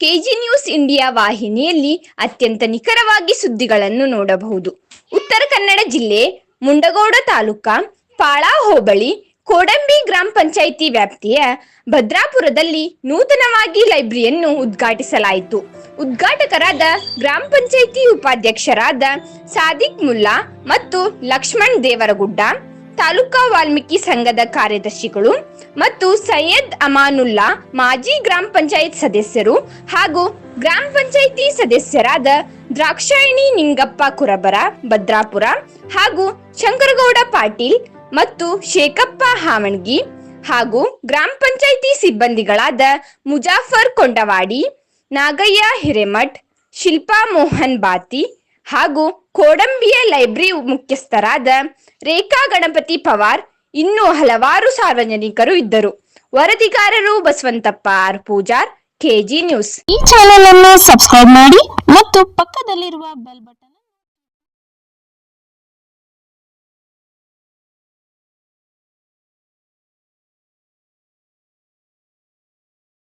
KG news India ವಾಹಿನಿಯಲ್ಲಿ ಅತ್ಯಂತ ನಿಖರವಾಗಿ ಸುದ್ದಿಗಳನ್ನು ನೋಡಬಹುದು. ಉತ್ತರ ಕನ್ನಡ ಜಿಲ್ಲೆ ಮುಂಡಗೋಡ ತಾಲೂಕಾ ಪಾಳಾ ಹೋಬಳಿ ಕೋಡಂಬಿ ಗ್ರಾಮ ಪಂಚಾಯಿತಿ ವ್ಯಾಪ್ತಿಯ ಭದ್ರಾಪುರದಲ್ಲಿ ನೂತನವಾಗಿ ಲೈಬ್ರರಿಯನ್ನು ಉದ್ಘಾಟಿಸಲಾಯಿತು. ಉದ್ಘಾಟಕರಾದ ಗ್ರಾಮ ಪಂಚಾಯಿತಿ ಉಪಾಧ್ಯಕ್ಷರಾದ ಸಾದಿಕ್ ಮುಲ್ಲಾ ಮತ್ತು ಲಕ್ಷ್ಮಣ್ ದೇವರಗುಡ್ಡ ತಾಲೂಕಾ ವಾಲ್ಮೀಕಿ ಸಂಘದ ಕಾರ್ಯದರ್ಶಿಗಳು ಮತ್ತು ಸೈಯದ್ ಅಮಾನುಲ್ಲಾ ಮಾಜಿ ಗ್ರಾಮ ಪಂಚಾಯತ್ ಸದಸ್ಯರು ಹಾಗೂ ಗ್ರಾಮ ಪಂಚಾಯಿತಿ ಸದಸ್ಯರಾದ ದ್ರಾಕ್ಷಾಯಣಿ ನಿಂಗಪ್ಪ ಕುರಬರ, ಭದ್ರಾಪುರ ಹಾಗೂ ಶಂಕರಗೌಡ ಪಾಟೀಲ್ ಮತ್ತು ಶೇಖಪ್ಪ ಹಾವಣಗಿ ಹಾಗೂ ಗ್ರಾಮ ಪಂಚಾಯಿತಿ ಸಿಬ್ಬಂದಿಗಳಾದ ಮುಜಾಫರ್ ಕೊಂಡವಾಡಿ, ನಾಗಯ್ಯ ಹಿರೇಮಠ್, ಶಿಲ್ಪಾ ಮೋಹನ್ ಬಾತಿ ಹಾಗೂ ಕೋಡಂಬಿಯ ಲೈಬ್ರರಿ ಮುಖ್ಯಸ್ಥರಾದ ರೇಖಾ ಗಣಪತಿ ಪವಾರ್, ಇನ್ನೂ ಹಲವಾರು ಸಾರ್ವಜನಿಕರು ಇದ್ದರು. ವರದಿಗಾರರು Basavantappa R Pujar, KG news. ಈ ಚಾನೆಲ್ ಅನ್ನು ಸಬ್ಸ್ಕ್ರೈಬ್ ಮಾಡಿ ಮತ್ತು ಪಕ್ಕದಲ್ಲಿರುವ ಬೆಲ್ ಬಟನ್